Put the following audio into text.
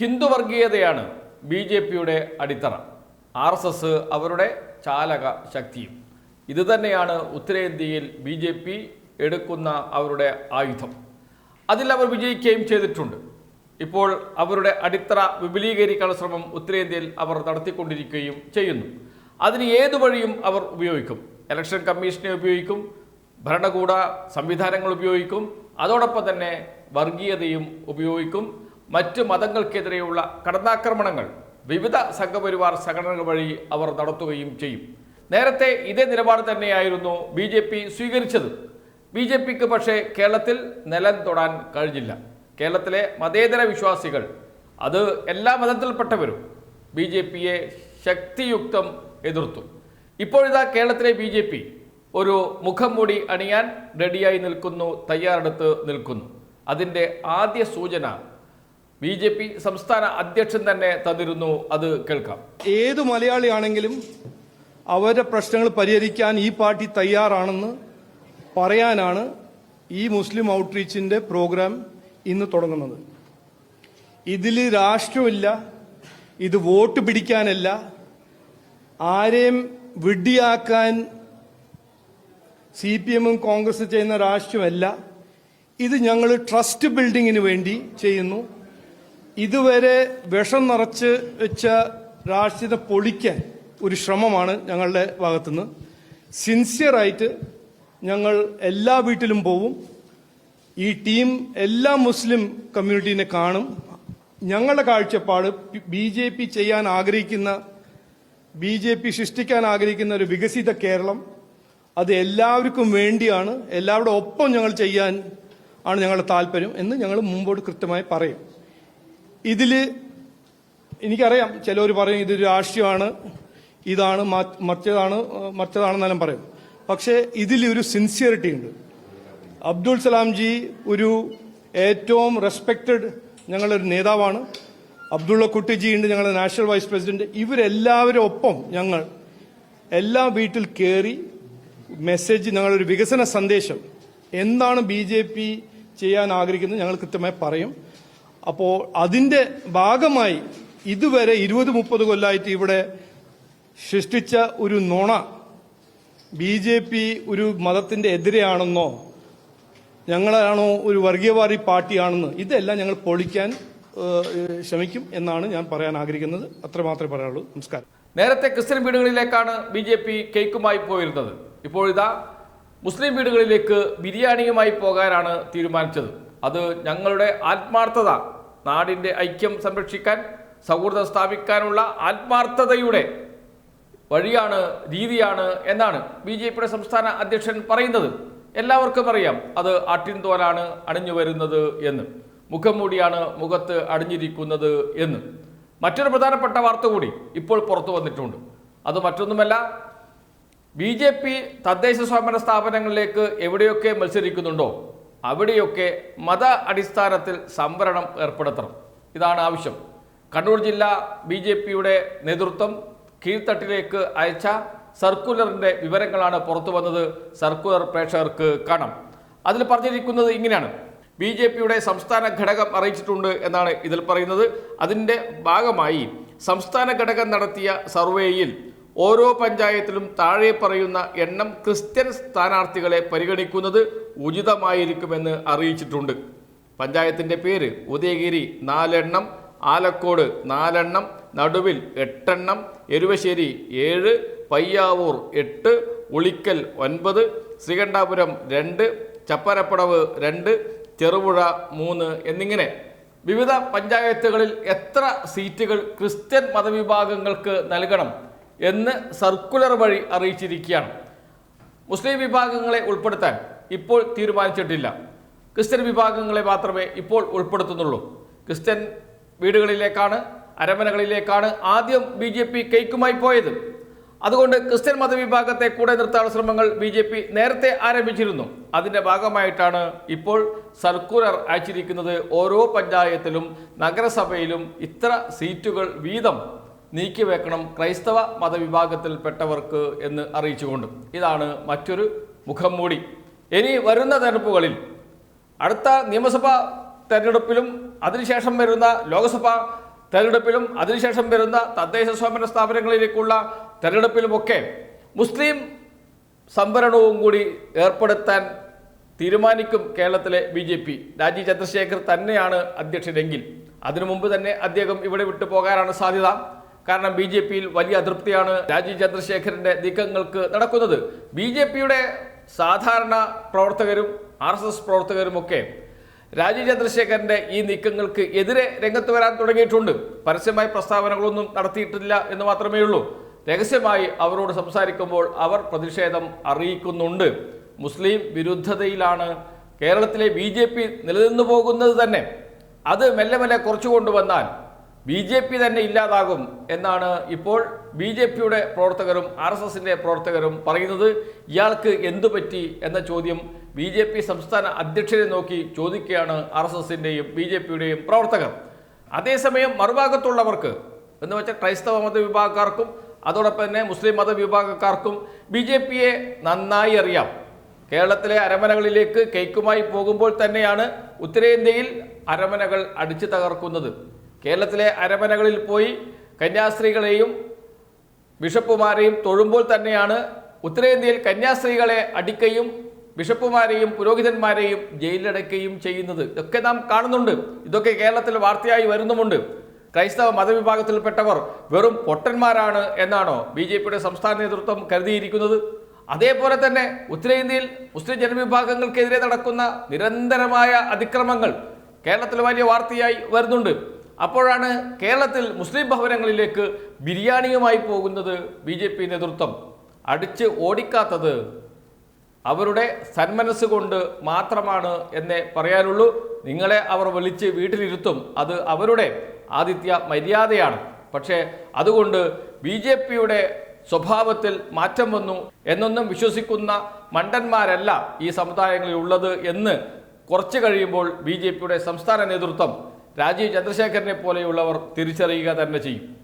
Hindu വർഗീയതയാണ് B J പിയുടെ അടിത്തറ. R S S അവരുടെ ചാലക ശക്തിയും. ഇതുതന്നെയാണ് ഉത്തരേന്ത്യയിൽ ബി ജെ പി എടുക്കുന്ന അവരുടെ ആയുധം. അതിൽ അവർ വിജയിക്കുകയും ചെയ്തിട്ടുണ്ട്. ഇപ്പോൾ അവരുടെ അടിത്തറ വിപുലീകരിക്കാനുള്ള ശ്രമം ഉത്തരേന്ത്യയിൽ അവർ നടത്തിക്കൊണ്ടിരിക്കുകയും ചെയ്യുന്നു. അതിന് ഏതു വഴിയും അവർ ഉപയോഗിക്കും? ഇലക്ഷൻ കമ്മീഷനെ ഉപയോഗിക്കും ഭരണകൂട സംവിധാനങ്ങൾ ഉപയോഗിക്കും അതോടൊപ്പം തന്നെ വർഗീയതയും ഉപയോഗിക്കും. മറ്റ് മതങ്ങൾക്കെതിരെയുള്ള കടന്നാക്രമണങ്ങൾ വിവിധ സംഘപരിവാർ സംഘടനകൾ വഴി അവർ നടത്തുകയും ചെയ്യും. നേരത്തെ ഇതേ നിലപാട് തന്നെയായിരുന്നു ബി ജെ പി സ്വീകരിച്ചത്. ബി ജെ പിക്ക് പക്ഷേ കേരളത്തിൽ നിലം തൊടാൻ കഴിഞ്ഞില്ല. കേരളത്തിലെ മതേതര വിശ്വാസികൾ അത് എല്ലാ മതത്തിൽപ്പെട്ടവരും ബി ജെ പിയെ ശക്തിയുക്തം എതിർത്തു. ഇപ്പോഴിതാ കേരളത്തിലെ ബി ജെ പി ഒരു മുഖം മൂടി അണിയാൻ റെഡിയായി നിൽക്കുന്നു തയ്യാറെടുത്ത് നിൽക്കുന്നു. അതിന്റെ ആദ്യ സൂചന ബി ജെ പി സംസ്ഥാന അധ്യക്ഷൻ തന്നെ തന്നിരുന്നു. അത് കേൾക്കാം. ഏത് മലയാളിയാണെങ്കിലും അവരുടെ പ്രശ്നങ്ങൾ പരിഹരിക്കാൻ ഈ പാർട്ടി തയ്യാറാണെന്ന് പറയാനാണ് ഈ മുസ്ലിം ഔട്ട്റീച്ചിന്റെ പ്രോഗ്രാം ഇന്ന് തുടങ്ങുന്നത്. ഇതിൽ രാഷ്ട്രമില്ല ഇത് വോട്ട് പിടിക്കാനല്ല ആരെയും വിഡ്ഡിയാക്കാൻ സി പി എമ്മും കോൺഗ്രസ് ചെയ്യുന്ന രാഷ്ട്രമല്ല. ഇത് ഞങ്ങൾ ട്രസ്റ്റ് ബിൽഡിങ്ങിന് വേണ്ടി ചെയ്യുന്നു. ഇതുവരെ വിഷം നിറച്ച് വെച്ച രാഷ്ട്രീയത്തെ പൊളിക്കാൻ ഒരു ശ്രമമാണ് ഞങ്ങളുടെ ഭാഗത്തുനിന്ന്. സിൻസിയറായിട്ട് ഞങ്ങൾ എല്ലാ വീട്ടിലും പോവും. ഈ ടീം എല്ലാ മുസ്ലിം കമ്മ്യൂണിറ്റീനെ കാണും. ഞങ്ങളുടെ കാഴ്ചപ്പാട് ബി ജെ പി ചെയ്യാൻ ആഗ്രഹിക്കുന്ന ബി ജെ പി സൃഷ്ടിക്കാൻ ആഗ്രഹിക്കുന്ന ഒരു വികസിത കേരളം. അത് എല്ലാവർക്കും വേണ്ടിയാണ്. എല്ലാവരുടെ ഒപ്പം ഞങ്ങൾ ചെയ്യാൻ ആണ് ഞങ്ങളുടെ താല്പര്യം എന്ന് ഞങ്ങൾ മുമ്പോട്ട് കൃത്യമായി പറയും. ഇതിൽ എനിക്കറിയാം ചിലവർ പറയും ഇതൊരു രാഷ്ട്രീയമാണ് ഇതാണ് മറ്റേതാണ് മറ്റേതാണെന്നെല്ലാം പറയും. പക്ഷേ ഇതിൽ ഒരു സിൻസിയറിറ്റി ഉണ്ട്. അബ്ദുൾ സലാം ജി ഒരു ഏറ്റവും റെസ്പെക്റ്റഡ് ഞങ്ങളുടെ ഒരു നേതാവാണ്. അബ്ദുള്ള കുട്ടിജി ഉണ്ട് ഞങ്ങളുടെ നാഷണൽ വൈസ് പ്രസിഡന്റ് ഇവരെല്ലാവരും ഒപ്പം ഞങ്ങൾ എല്ലാ വീട്ടിൽ കയറി മെസ്സേജ് ഞങ്ങളൊരു വികസന സന്ദേശം. എന്താണ് ബി ജെ പി ചെയ്യാൻ ആഗ്രഹിക്കുന്നത് ഞങ്ങൾ കൃത്യമായി പറയും. അപ്പോൾ അതിന്റെ ഭാഗമായി ഇതുവരെ ഇരുപത് മുപ്പത് കൊല്ലമായിട്ട് ഇവിടെ സൃഷ്ടിച്ച ഒരു നുണ ബി ജെ പി ഒരു മതത്തിന്റെ എതിരെയാണെന്നോ ഞങ്ങളാണോ ഒരു വർഗീയവാദി പാർട്ടിയാണെന്ന് ഇതെല്ലാം ഞങ്ങൾ പൊളിക്കാൻ ശ്രമിക്കും എന്നാണ് ഞാൻ പറയാൻ ആഗ്രഹിക്കുന്നത്. അത്ര മാത്രമേ പറയാനുള്ളൂ. നമസ്കാരം. നേരത്തെ ക്രിസ്ത്യൻ വീടുകളിലേക്കാണ് ബി ജെ പി കേക്കുമായി പോയിരുന്നത്. ഇപ്പോഴിതാ മുസ്ലിം വീടുകളിലേക്ക് ബിരിയാണിയുമായി പോകാനാണ് തീരുമാനിച്ചത്. അത് ഞങ്ങളുടെ ആത്മാർത്ഥത നാടിന്റെ ഐക്യം സംരക്ഷിക്കാൻ സൗഹൃദം സ്ഥാപിക്കാനുള്ള ആത്മാർത്ഥതയുടെ വഴിയാണ് രീതിയാണ് എന്നാണ് ബി ജെ പിയുടെ സംസ്ഥാന അധ്യക്ഷൻ പറയുന്നത്. എല്ലാവർക്കും അറിയാം അത് ആട്ടിൻതോലാണ് അണിഞ്ഞു വരുന്നത് എന്ന്. മുഖം മൂടിയാണ് മുഖത്ത് അടിഞ്ഞിരിക്കുന്നത് എന്ന്. മറ്റൊരു പ്രധാനപ്പെട്ട വാർത്ത കൂടി ഇപ്പോൾ പുറത്തു വന്നിട്ടുണ്ട്. അത് മറ്റൊന്നുമല്ല ബി ജെ പി തദ്ദേശ സ്വയംഭരണ സ്ഥാപനങ്ങളിലേക്ക് എവിടെയൊക്കെ മത്സരിക്കുന്നുണ്ടോ? അവിടെയൊക്കെ മത അടിസ്ഥാനത്തിൽ സംവരണം ഏർപ്പെടുത്തണം. ഇതാണ് ആവശ്യം. കണ്ണൂർ ജില്ലാ ബി ജെ പിയുടെ നേതൃത്വം കീഴ്ത്തട്ടിലേക്ക് അയച്ച സർക്കുലറിന്റെ വിവരങ്ങളാണ് പുറത്തു വന്നത്. സർക്കുലർ പ്രേക്ഷകർക്ക് കാണാം. അതിൽ പറഞ്ഞിരിക്കുന്നത് ഇങ്ങനെയാണ്. ബി ജെ പിയുടെ സംസ്ഥാന ഘടകം അറിയിച്ചിട്ടുണ്ട് എന്നാണ് ഇതിൽ പറയുന്നത്. അതിന്റെ ഭാഗമായി സംസ്ഥാന ഘടകം നടത്തിയ സർവേയിൽ ഓരോ പഞ്ചായത്തിലും താഴെ പറയുന്ന എണ്ണം ക്രിസ്ത്യൻ സ്ഥാനാർത്ഥികളെ പരിഗണിക്കുന്നത് ഉചിതമായിരിക്കുമെന്ന് അറിയിച്ചിട്ടുണ്ട്. പഞ്ചായത്തിന്റെ പേര് ഉദയഗിരി നാലെണ്ണം ആലക്കോട് നാലെണ്ണം നടുവിൽ എട്ടെണ്ണം എരുവശ്ശേരി ഏഴ് പയ്യാവൂർ എട്ട് ഉളിക്കൽ ഒൻപത് ശ്രീകണ്ഠാപുരം രണ്ട് ചപ്പരപ്പടവ് രണ്ട് ചെറുപുഴ മൂന്ന് എന്നിങ്ങനെ. വിവിധ പഞ്ചായത്തുകളിൽ എത്ര സീറ്റുകൾ ക്രിസ്ത്യൻ മതവിഭാഗങ്ങൾക്ക് നൽകണം? എന്ന് സർക്കുലർ വഴി അറിയിച്ചിരിക്കുകയാണ്. മുസ്ലിം വിഭാഗങ്ങളെ ഉൾപ്പെടുത്താൻ ഇപ്പോൾ തീരുമാനിച്ചിട്ടില്ല. ക്രിസ്ത്യൻ വിഭാഗങ്ങളെ മാത്രമേ ഇപ്പോൾ ഉൾപ്പെടുത്തുന്നുള്ളൂ. ക്രിസ്ത്യൻ വീടുകളിലേക്കാണ് അരമനകളിലേക്കാണ് ആദ്യം ബി ജെ പി കൈക്കുമായി പോയത്. അതുകൊണ്ട് ക്രിസ്ത്യൻ മതവിഭാഗത്തെ കൂടെ നിർത്താനുള്ള ശ്രമങ്ങൾ ബി ജെ പി നേരത്തെ ആരംഭിച്ചിരുന്നു. അതിന്റെ ഭാഗമായിട്ടാണ് ഇപ്പോൾ സർക്കുലർ അയച്ചിരിക്കുന്നത് ഓരോ പഞ്ചായത്തിലും നഗരസഭയിലും ഇത്ര സീറ്റുകൾ വീതം നീക്കിവെക്കണം ക്രൈസ്തവ മതവിഭാഗത്തിൽപ്പെട്ടവർക്ക് എന്ന് അറിയിച്ചുകൊണ്ട്. ഇതാണ് മറ്റൊരു മുഖം മൂടി. ഇനി വരുന്ന തെരഞ്ഞെടുപ്പുകളിൽ അടുത്ത നിയമസഭാ തെരഞ്ഞെടുപ്പിലും അതിനുശേഷം വരുന്ന ലോക്സഭാ തെരഞ്ഞെടുപ്പിലും അതിനുശേഷം വരുന്ന തദ്ദേശ സ്വയംഭരണ സ്ഥാപനങ്ങളിലേക്കുള്ള തെരഞ്ഞെടുപ്പിലുമൊക്കെ മുസ്ലിം സംവരണവും കൂടി ഏർപ്പെടുത്താൻ തീരുമാനിക്കും കേരളത്തിലെ B J P. Rajeev Chandrasekhar തന്നെയാണ് അധ്യക്ഷനെങ്കിൽ. അതിനു മുമ്പ് തന്നെ അദ്ദേഹം ഇവിടെ വിട്ടു പോകാനാണ് സാധ്യത. കാരണം ബി ജെ പിയിൽ വലിയ അതൃപ്തിയാണ് രാജീവ് ചന്ദ്രശേഖരന്റെ നീക്കങ്ങൾക്ക് നടക്കുന്നത്. ബി ജെ പിയുടെ സാധാരണ പ്രവർത്തകരും ആർ എസ് എസ് പ്രവർത്തകരുമൊക്കെ രാജീവ് ചന്ദ്രശേഖരന്റെ ഈ നീക്കങ്ങൾക്ക് എതിരെ രംഗത്ത് വരാൻ തുടങ്ങിയിട്ടുണ്ട്. പരസ്യമായി പ്രസ്താവനകളൊന്നും നടത്തിയിട്ടില്ല എന്ന് മാത്രമേ ഉള്ളൂ. രഹസ്യമായി അവരോട് സംസാരിക്കുമ്പോൾ അവർ പ്രതിഷേധം അറിയിക്കുന്നുണ്ട്. മുസ്ലിം വിരുദ്ധതയിലാണ് കേരളത്തിലെ ബി ജെ പി നിലനിന്നു പോകുന്നത് തന്നെ. അത് മെല്ലെ മെല്ലെ കുറച്ചു കൊണ്ടുവന്നാൽ ബി ജെ പി തന്നെ ഇല്ലാതാകും എന്നാണ് ഇപ്പോൾ ബി ജെ പിയുടെ പ്രവർത്തകരും ആർ എസ് എസിന്റെ പ്രവർത്തകരും പറയുന്നത്. ഇയാൾക്ക് എന്തു പറ്റി എന്ന ചോദ്യം ബി ജെ പി സംസ്ഥാന അധ്യക്ഷനെ നോക്കി ചോദിക്കുകയാണ് ആർ എസ് എസിന്റെയും ബി ജെ പിയുടെയും പ്രവർത്തകർ. അതേസമയം മറുഭാഗത്തുള്ളവർക്ക് എന്ന് വെച്ചാൽ ക്രൈസ്തവ മതവിഭാഗക്കാർക്കും അതോടൊപ്പം തന്നെ മുസ്ലിം മതവിഭാഗക്കാർക്കും ബി ജെ പിയെ നന്നായി അറിയാം. കേരളത്തിലെ അരമനകളിലേക്ക് കേക്കുമായി പോകുമ്പോൾ തന്നെയാണ് ഉത്തരേന്ത്യയിൽ അരമനകൾ അടിച്ചു തകർക്കുന്നത്. കേരളത്തിലെ അരമനകളിൽ പോയി കന്യാസ്ത്രീകളെയും ബിഷപ്പുമാരെയും തൊഴുമ്പോൾ തന്നെയാണ് ഉത്തരേന്ത്യയിൽ കന്യാസ്ത്രീകളെ അടിക്കുകയും ബിഷപ്പുമാരെയും പുരോഹിതന്മാരെയും ജയിലിലടയ്ക്കുകയും ചെയ്യുന്നത്. ഇതൊക്കെ നാം കാണുന്നുണ്ട്. ഇതൊക്കെ കേരളത്തിൽ വാർത്തയായി വരുന്നുമുണ്ട്. ക്രൈസ്തവ മതവിഭാഗത്തിൽപ്പെട്ടവർ വെറും പൊട്ടന്മാരാണ് എന്നാണോ ബി ജെ പിയുടെ സംസ്ഥാന നേതൃത്വം കരുതിയിരിക്കുന്നത്? അതേപോലെ തന്നെ ഉത്തരേന്ത്യയിൽ മുസ്ലിം ജനവിഭാഗങ്ങൾക്കെതിരെ നടക്കുന്ന നിരന്തരമായ അതിക്രമങ്ങൾ കേരളത്തിൽ വലിയ വാർത്തയായി വരുന്നുണ്ട്. അപ്പോഴാണ് കേരളത്തിൽ മുസ്ലിം ഭവനങ്ങളിലേക്ക് ബിരിയാണിയുമായി പോകുന്നത് ബി ജെ പി നേതൃത്വം. അടിച്ച് ഓടിക്കാത്തത് അവരുടെ സന്മനസ് കൊണ്ട് മാത്രമാണ് എന്നേ പറയാനുള്ളൂ. നിങ്ങളെ അവർ വിളിച്ച് വീട്ടിലിരുത്തും. അത് അവരുടെ ആതിഥ്യ മര്യാദയാണ്. പക്ഷേ അതുകൊണ്ട് ബി ജെ പിയുടെ സ്വഭാവത്തിൽ മാറ്റം വന്നു എന്നൊന്നും വിശ്വസിക്കുന്ന മണ്ടന്മാരല്ല ഈ സമുദായങ്ങളിൽ ഉള്ളത് എന്ന് കുറച്ച് കഴിയുമ്പോൾ ബി സംസ്ഥാന നേതൃത്വം രാജീവ് ചന്ദ്രശേഖരനെ പോലെയുള്ളവർ തിരിച്ചറിയുക തന്നെ ചെയ്യും.